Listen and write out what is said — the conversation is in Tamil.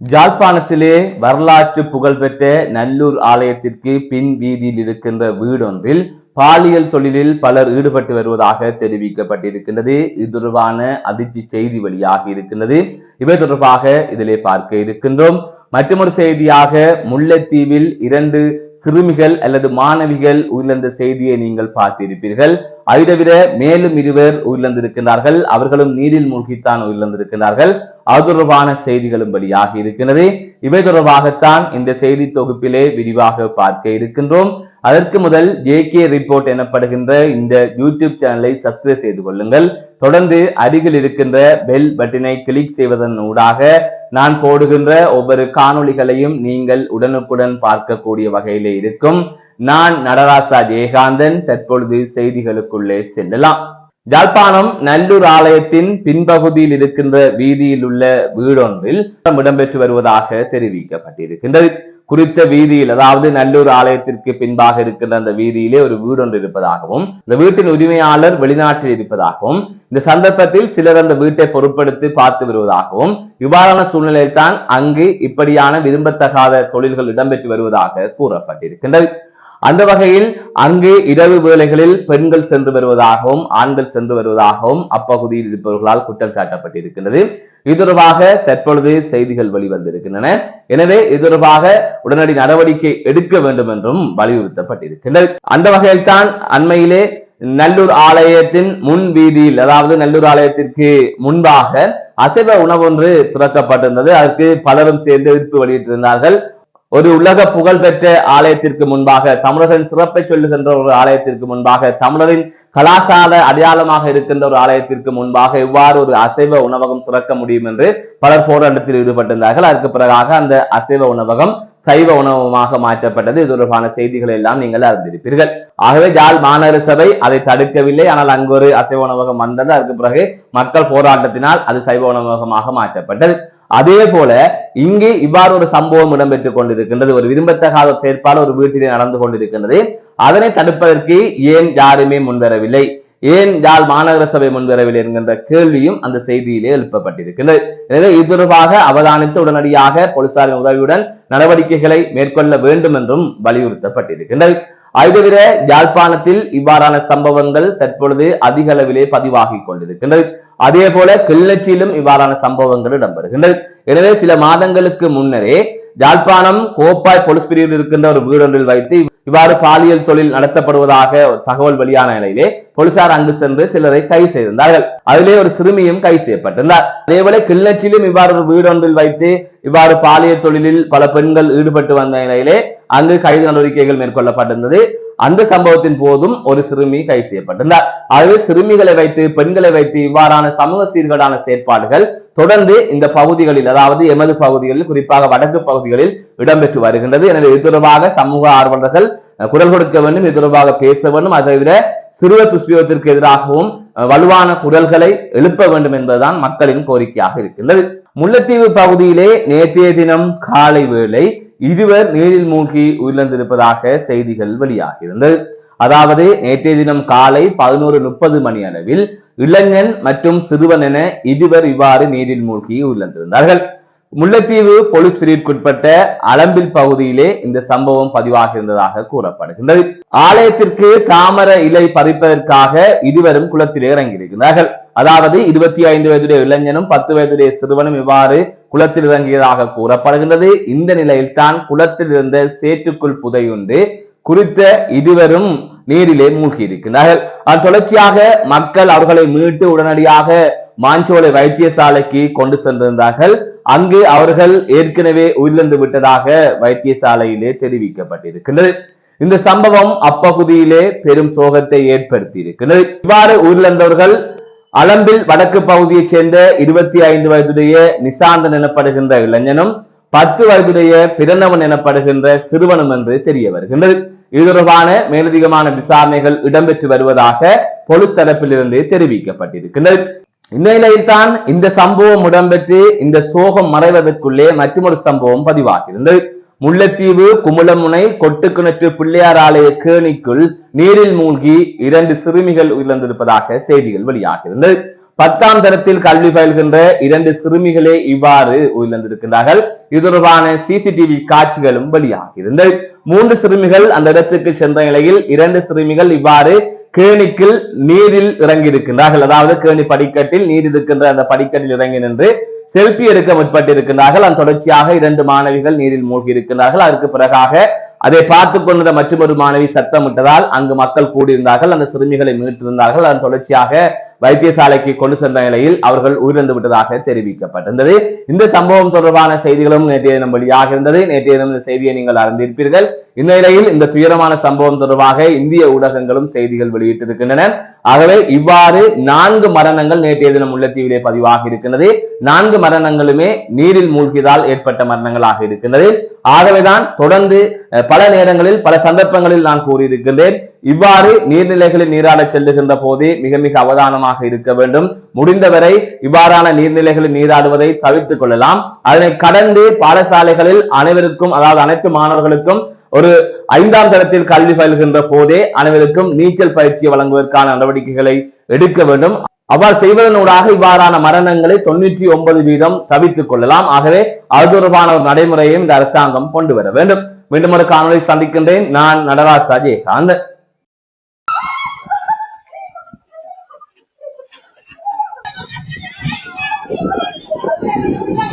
ஜாழ்ப்பாணத்திலே வரலாற்று புகழ்பெற்ற நல்லூர் ஆலயத்திற்கு பின் வீதியில் இருக்கின்ற வீடொன்றில் பாலியல் தொழிலில் பலர் ஈடுபட்டு வருவதாக தெரிவிக்கப்பட்டிருக்கின்றது. இது தொடர்பான அதிர்ச்சி செய்தி வெளியாக இருக்கின்றது. இவை தொடர்பாக இதிலே பார்க்க இருக்கின்றோம். மற்றொரு செய்தியாக முல்லைத்தீவில் இரண்டு சிறுமிகள் அல்லது மாணவிகள் உயிரிழந்த செய்தியை நீங்கள் பார்த்திருப்பீர்கள். அதை தவிர மேலும் இருவர் உயிரிழந்திருக்கிறார்கள் அவர்களும் நீரில் மூழ்கித்தான் உயிரிழந்திருக்கிறார்கள் அது தொடர்பான செய்திகளும் வெளியாக இருக்கின்றது. இவை தொடர்பாகத்தான் இந்த செய்தி தொகுப்பிலே விரிவாக பார்க்க இருக்கின்றோம். அதற்கு முதல் ஜே கே ரிப்போர்ட் எனப்படுகின்ற இந்த யூடியூப் சேனலை சப்ஸ்கிரைப் செய்து கொள்ளுங்கள். தொடர்ந்து அருகில் இருக்கின்ற பெல் பட்டினை கிளிக் செய்வதன் ஊடாக நான் போடுகின்ற ஒவ்வொரு காணொளிகளையும் நீங்கள் உடனுக்குடன் பார்க்கக்கூடிய வகையிலே இருக்கும். நான் நடராசா ஜெயகாந்தன். தற்பொழுது செய்திகளுக்குள்ளே செல்லலாம். யாழ்ப்பாணம் நல்லூர் ஆலயத்தின் பின்பகுதியில் இருக்கின்ற வீதியில் உள்ள வீடொன்றில் இடம்பெற்று வருவதாக தெரிவிக்கப்பட்டிருக்கின்றது. குறித்த வீதியில் அதாவது நல்லூர் ஆலயத்திற்கு பின்பாக இருக்கின்ற அந்த வீதியிலே ஒரு வீடு ஒன்று இருப்பதாகவும் இந்த வீட்டின் உரிமையாளர் வெளிநாட்டில் இருப்பதாகவும் இந்த சந்தர்ப்பத்தில் சிலர் அந்த வீட்டை பொருட்படுத்தி பார்த்து வருவதாகவும் இவ்வாறான சூழ்நிலையில் தான் அங்கு இப்படியான விரும்பத்தகாத தொழில்கள் இடம்பெற்று வருவதாக கூறப்பட்டிருக்கின்றது. அந்த வகையில் அங்கு இரவு வேளைகளில் பெண்கள் சென்று வருவதாகவும் ஆண்கள் சென்று வருவதாகவும் அப்பகுதியில் இருப்பவர்களால் குற்றம் சாட்டப்பட்டிருக்கின்றது. இது தொடர்பாக தற்பொழுது செய்திகள் வெளிவந்திருக்கின்றன. எனவே இது தொடர்பாக உடனடி நடவடிக்கை எடுக்க வேண்டும் என்றும் வலியுறுத்தப்பட்டிருக்கின்றது. அந்த வகையில் தான் அண்மையிலே நல்லூர் ஆலயத்தின் முன் வீதியில் அதாவது நல்லூர் ஆலயத்திற்கு முன்பாக அசைவ உணவொன்று திறக்கப்பட்டிருந்தது. அதற்கு பலரும் சேர்ந்து எதிர்ப்பு வெளியிட்டிருந்தார்கள். ஒரு உலக புகழ்பெற்ற ஆலயத்திற்கு முன்பாக தமிழரின் சிறப்பை சொல்லுகின்ற ஒரு ஆலயத்திற்கு முன்பாக தமிழரின் கலாசார அடையாளமாக இருக்கின்ற ஒரு ஆலயத்திற்கு முன்பாக இவ்வாறு ஒரு அசைவ உணவகம் திறக்க முடியும் என்று பலர் போராட்டத்தில் ஈடுபட்டிருந்தார்கள். அதற்கு பிறகாக அந்த அசைவ உணவகம் சைவ உணவகமாக மாற்றப்பட்டது. இது தொடர்பான செய்திகளை எல்லாம் நீங்கள் அறிந்திருப்பீர்கள். ஆகவே ஜால் மாநகர சபை அதை தடுக்கவில்லை. ஆனால் அங்கு ஒரு அசைவ உணவகம் வந்தது. அதற்கு பிறகு மக்கள் போராட்டத்தினால் அது சைவ உணவகமாக மாற்றப்பட்டது. அதே போல இங்கே இவ்வாறு ஒரு சம்பவம் இடம்பெற்றுக் கொண்டிருக்கின்றது. ஒரு விரும்பத்தகாத ஒரு செயற்பாடு ஒரு வீட்டிலே நடந்து கொண்டிருக்கின்றது. அதனை தடுப்பதற்கு ஏன் யாருமே முன்வரவில்லை? ஏன் யாழ் மாநகர சபை முன்வரவில்லை என்கின்ற கேள்வியும் அந்த செய்தியிலே எழுப்பப்பட்டிருக்கின்றது. எனவே இது தொடர்பாக அவதானித்து உடனடியாக போலீசாரின் உதவியுடன் நடவடிக்கைகளை மேற்கொள்ள வேண்டும் என்றும் வலியுறுத்தப்பட்டிருக்கின்றது. அதுதவிர யாழ்ப்பாணத்தில் இவ்வாறான சம்பவங்கள் தற்பொழுது அதிக அளவிலே பதிவாகிக் கொண்டிருக்கின்றது. அதே போல கிள்ளச்சியிலும் இவ்வாறான சம்பவங்கள் இடம்பெறுகின்றது. எனவே சில மாதங்களுக்கு முன்னரே யாழ்ப்பாணம் கோப்பாய் போலீஸ் பிரிவில் இருக்கின்ற ஒரு வீடொன்றில் வைத்து இவ்வாறு பாலியல் தொழில் நடத்தப்படுவதாக தகவல் வெளியான நிலையிலே போலீசார் அங்கு சென்று சிலரை கைது செய்திருந்தார்கள். அதிலே ஒரு சிறுமியும் கைது செய்யப்பட்டிருந்தார். அதேபோல கிள்ளச்சியிலும் இவ்வாறு ஒரு வீடொன்றில் வைத்து இவ்வாறு பாலியல் தொழிலில் பல பெண்கள் ஈடுபட்டு வந்த நிலையிலே அங்கு கைது நடவடிக்கைகள் மேற்கொள்ளப்பட்டிருந்தது. அந்த சம்பவத்தின் போதும் ஒரு சிறுமி கைது செய்யப்பட்டிருந்தார். ஆகவே சிறுமிகளை வைத்து பெண்களை வைத்து இவ்வாறான சமூக சீர்கேடான செயற்பாடுகள் தொடர்ந்து இந்த பகுதிகளில் அதாவது எமது பகுதிகளில் குறிப்பாக வடக்கு பகுதிகளில் இடம்பெற்று வருகின்றது. எனவே இது தொடர்பாக சமூக ஆர்வலர்கள் குரல் கொடுக்க வேண்டும் இது தொடர்பாக பேச வேண்டும். அதை விட சிறுவர் துஷ்பியோகத்திற்கு எதிராகவும் வலுவான குரல்களை எழுப்ப வேண்டும் என்பதுதான் மக்களின் கோரிக்கையாக இருக்கின்றது. முல்லைத்தீவு பகுதியிலே நேற்றைய தினம் காலை வேளை இருவர் நீரில் மூழ்கி உயிரிழந்திருப்பதாக செய்திகள் வெளியாகியிருந்தது. அதாவது நேற்றைய தினம் காலை பதினோரு முப்பது மணி அளவில் இளைஞன் மற்றும் சிறுவன் என இருவர் இவ்வாறு நீரில் மூழ்கி உயிரிழந்திருந்தார்கள். முல்லைத்தீவு போலீஸ் பிரிவிற்குட்பட்ட அளம்பில் பகுதியிலே இந்த சம்பவம் பதிவாகியிருந்ததாக கூறப்படுகின்றது. ஆலயத்திற்கு தாமர இலை பறிப்பதற்காக இருவரும் குளத்தில் இறங்கியிருக்கிறார்கள். அதாவது இருபத்தி ஐந்து வயதுடைய இளைஞனும் பத்து வயதுடைய சிறுவனும் இவ்வாறு குளத்தில் இறங்கியதாக கூறப்படுகின்றது. இந்த நிலையில் தான் குளத்தில் இருந்த சேற்றுக்குள் புதையுண்டு. குறித்த இருவரும் நீரிலே மூழ்கி இருக்கின்றார்கள் தொடர்ச்சியாக மக்கள் அவர்களை மீட்டு உடனடியாக மாஞ்சோலை வைத்தியசாலைக்கு கொண்டு சென்றிருந்தார்கள். அங்கு அவர்கள் ஏற்கனவே உயிரிழந்து விட்டதாக வைத்தியசாலையிலே தெரிவிக்கப்பட்டிருக்கின்றது. இந்த சம்பவம் அப்பகுதியிலே பெரும் சோகத்தை ஏற்படுத்தி இருக்கின்றது இவ்வாறு உயிரிழந்தவர்கள் அளம்பில் வடக்கு பகுதியைச் சேர்ந்த இருபத்தி ஐந்து வயதுடைய நிசாந்தன் எனப்படுகின்ற இளைஞனும் பத்து வயதுடைய பிறந்தவன் எனப்படுகின்ற சிறுவனும் என்று தெரிய வருகின்றது. இது தொடர்பான மேலதிகமான விசாரணைகள் இடம்பெற்று வருவதாக பொலிஸ் தரப்பிலிருந்து தெரிவிக்கப்பட்டிருக்கின்றது. இந்த தான் இந்த சம்பவம் இடம்பெற்று இந்த சோகம் மறைவதற்குள்ளே மற்றொரு சம்பவம் பதிவாகியிருந்தது. முல்லைத்தீவு குமுளமுனை கொட்டுக்கிணற்று பிள்ளையார் ஆலய கேணிக்குள் நீரில் மூழ்கி இரண்டு சிறுமிகள் உயிரிழந்திருப்பதாக செய்திகள் வெளியாகியிருந்தது. பத்தாம் தரத்தில் கல்வி பயில்கின்ற இரண்டு சிறுமிகளே இவ்வாறு உயிரிழந்திருக்கின்றார்கள். இது தொடர்பான சிசிடிவி காட்சிகளும் வெளியாகியிருந்தது. மூன்று சிறுமிகள் அந்த இடத்துக்கு சென்ற நிலையில் இரண்டு சிறுமிகள் இவ்வாறு கேணிக்கில் நீரில் இறங்கி இருக்கின்றார்கள் அதாவது கேணி படிக்கட்டில் நீர் இருக்கின்ற அந்த படிக்கட்டில் இறங்கி நின்று செல்பி எடுக்க முற்பட்டிருக்கின்றார்கள். அதன் தொடர்ச்சியாக இரண்டு மாணவிகள் நீரில் மூழ்கி இருக்கின்றார்கள் அதற்கு பிறகாக அதை பார்த்து கொண்டிருந்த மற்றொரு மாணவி சத்தமிட்டதால் அங்கு மக்கள் கூடியிருந்தார்கள். அந்த சிறுமிகளை மீட்டிருந்தார்கள். அதன் தொடர்ச்சியாக வைத்தியசாலைக்கு கொண்டு சென்ற நிலையில் அவர்கள் உயிரிழந்து விட்டதாக தெரிவிக்கப்பட்டிருந்தது. இந்த சம்பவம் தொடர்பான செய்திகளும் நேற்றைய தினம் வெளியாக இருந்தது. நேற்றைய தினம் இந்த செய்தியை நீங்கள் அறிந்திருப்பீர்கள். இந்த நிலையில் இந்த துயரமான சம்பவம் தொடர்பாக இந்திய ஊடகங்களும் செய்திகள் வெளியிட்டிருக்கின்றன. ஆகவே இவ்வாறு நான்கு மரணங்கள் நேற்றைய தினம் முல்லைத்தீவிலே பதிவாக இருக்கின்றது. நான்கு மரணங்களுமே நீரில் மூழ்கியதால் ஏற்பட்ட மரணங்களாக இருக்கின்றது. ஆகவேதான் தொடர்ந்து பல நேரங்களில் பல சந்தர்ப்பங்களில் நான் கூறியிருக்கின்றேன். இவ்வாறு நீர்நிலைகளில் நீராடச் செல்லுகின்ற போது மிக மிக அவதானமாக இருக்க வேண்டும். முடிந்தவரை இவ்வாறான நீர்நிலைகளில் நீராடுவதை தவிர்த்துக் கொள்ளலாம். அதனை கடந்து பாடசாலைகளில் அனைவருக்கும் அதாவது அனைத்து மாணவர்களுக்கும் ஒரு ஐந்தாம் தரத்தில் கல்வி பயில்கின்ற போதே அனைவருக்கும் நீச்சல் பயிற்சியை வழங்குவதற்கான நடவடிக்கைகளை எடுக்க வேண்டும். அவ்வாறு செய்வதனூடாக இவ்வாறான மரணங்களை தொண்ணூற்றி ஒன்பது வீதம் தவித்துக் கொள்ளலாம். ஆகவே அது தொடர்பான ஒரு நடைமுறையும் இந்த அரசாங்கம் கொண்டு வர வேண்டும். மீண்டும் ஒரு காணொலி சந்திக்கின்றேன். நான் நடராஜ் அஜயகாந்தன் Thank you.